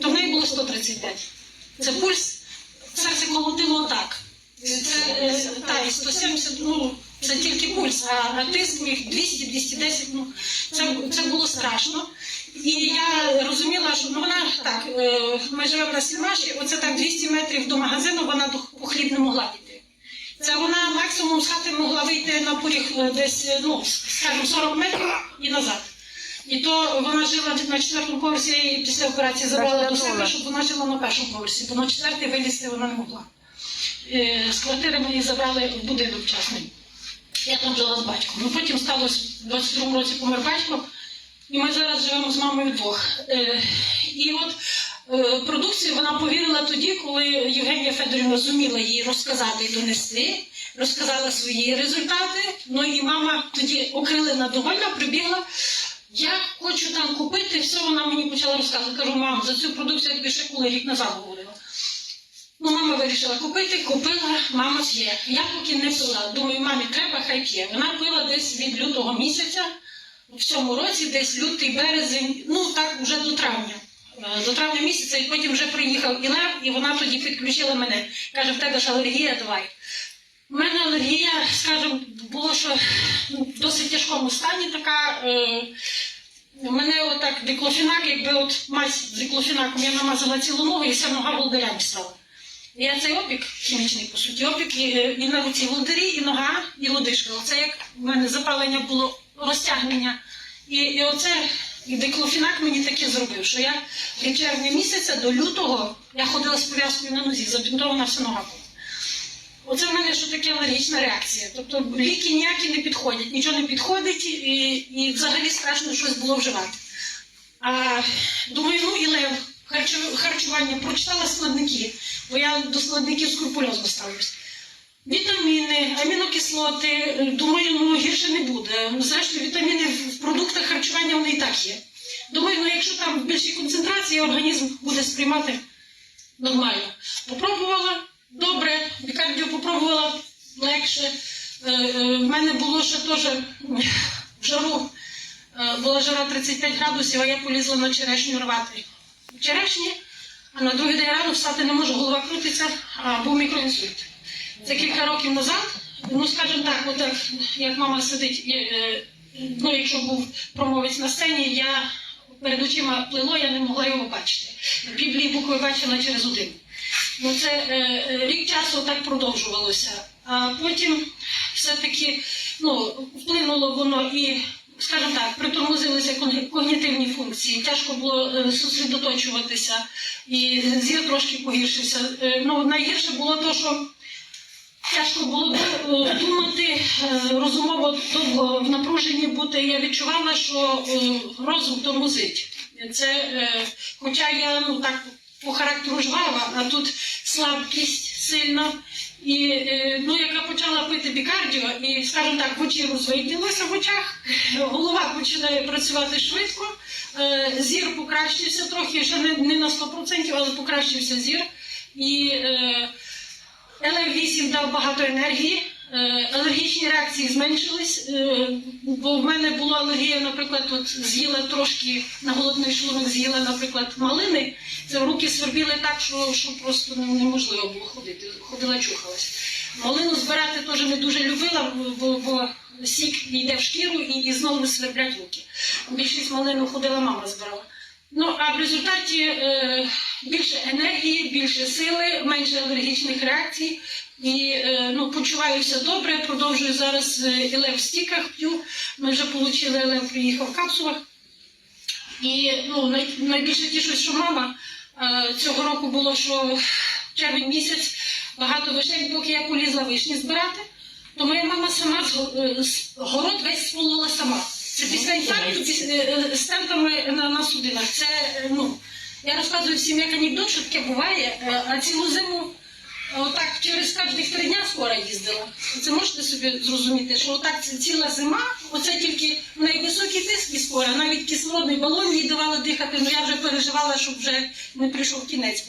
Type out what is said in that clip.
то в неї було 135. Це пульс, серце колотило отак. Це е, так, і 170, ну, це тільки пульс, а, тиск міг 200-210, ну, це, це було страшно. І я розуміла, що ну, вона так, е, ми живемо на Сінаші, оце так 200 метрів до магазину, вона по хліб не могла піти. Це вона максимум з хати могла вийти на поріг е, десь, ну, скажімо, 40 метрів і назад. І то вона жила на четвертому поверсі, її після операції забрала до себе, щоб вона жила на першому поверсі, бо на четвертий вилізти вона не могла. Е, З квартири ми її забрали в будинок частний. Я там жила з батьком. Ну потім сталося в 22-му році помер батько, і ми зараз живемо з мамою вдвох. Е, І от е, продукцію вона повірила тоді, коли Євгенія Федорівна зуміла їй розказати і донести, розказала свої результати. Ну і мама тоді окрилена довольна, прибігла. Я хочу там купити, все вона мені почала розказувати. Кажу, мам, за цю продукцію я тобі ще коли рік назад говорила. Ну, мама вирішила купити, купила, мама п'є. Я поки не пила. Думаю, мамі треба, хай п'є. Вона пила десь від лютого місяця, в цьому році, десь лютий, березень, ну так вже до травня. Е, До травня місяця, і потім вже приїхав і Лев, і вона тоді підключила мене. Каже, в тебе ж алергія, давай. У мене алергія, скажімо, було що в досить тяжкому стані така. Е, у мене отак диклофінак, якби от мазь з диклофінаком я намазала цілу ногу, і вся нога волдирями стала. Я цей опік хімічний, по суті, опік і, е, і на руці волдирі, і нога, і лодишка. Оце як в мене запалення було розтягнення. І, і оце і диклофінак мені таке зробив, що я від червня місяця до лютого я ходила з пов'язкою на нозі, забінтована вся нога була. Оце в мене що таке алергічна реакція. Тобто ліки ніякі не підходять, нічого не підходить, і, і взагалі страшно щось було вживати. А думаю, ну і лев, харчування, прочитала складники, бо я до складників скрупульозно ставлюсь. Вітаміни, амінокислоти, думаю, ну гірше не буде. Зрештою, вітаміни в продуктах харчування вони і так є. Думаю, ну якщо там в більшій концентрації організм буде сприймати нормально. Попробувала добре, бікардіо попробувала легше. Е, е, В мене було ще теж в жару, е, була жара 35 градусів, а я полізла на черешню рвати. Черешні, а на другий день рано встати не можу, голова крутиться, а був мікроінсульт. Це кілька років назад. Ну, скажімо так, от як, мама сидить, е, е, ну, якщо був промовець на сцені, я перед очима плило, я не могла його бачити. В Біблії букви бачила через один. Ну, це е, е, рік часу так продовжувалося. А потім все-таки ну, вплинуло воно і, скажімо так, притормозилися когнітивні функції, тяжко було е, і зір трошки погіршився. Е, ну, найгірше було те, що тяжко було е, думати, розумово довго в напруженні бути. Я відчувала, що розум тормозить. Це, е, хоча я ну, так по характеру жвава, а тут слабкість сильна. І е, ну, яка почала пити бікардіо, і, скажімо так, очі розвиділося в очах, голова починає працювати швидко, е, зір покращився трохи, ще не, не на 100%, але покращився зір. І е, ЛФ8 дав багато енергії, алергічні реакції зменшились, е, бо в мене була алергія, наприклад, от з'їла трошки на голодний шлунок, з'їла, наприклад, малини. Це руки свербіли так, що, що просто неможливо було ходити. Ходила, чухалась. Малину збирати теж не дуже любила, бо, бо сік йде в шкіру і, і знову сверблять руки. Більшість малину ходила, мама збирала. Ну, а в результаті е, більше енергії, більше сили, менше алергічних реакцій. І е, ну, почуваюся добре, продовжую зараз елев в стіках п'ю. Ми вже отримали елев, приїхав в капсулах. І ну, най, найбільше тішусь, що мама е, цього року було, що червень місяць багато вишень, поки я полізла вишні збирати, то моя мама сама з, е, з город весь сполола сама. Це після інфаркту піс- е, з на, на судинах. Це е, ну, я розказую всім як анекдот, що таке буває, е, а цілу зиму е, отак через кожних три дня скоро їздила. Це можете собі зрозуміти, що отак ціла зима, оце тільки в неї високий тиск і скоро, навіть кислородний балон їй давали дихати, ну я вже переживала, щоб вже не прийшов кінець.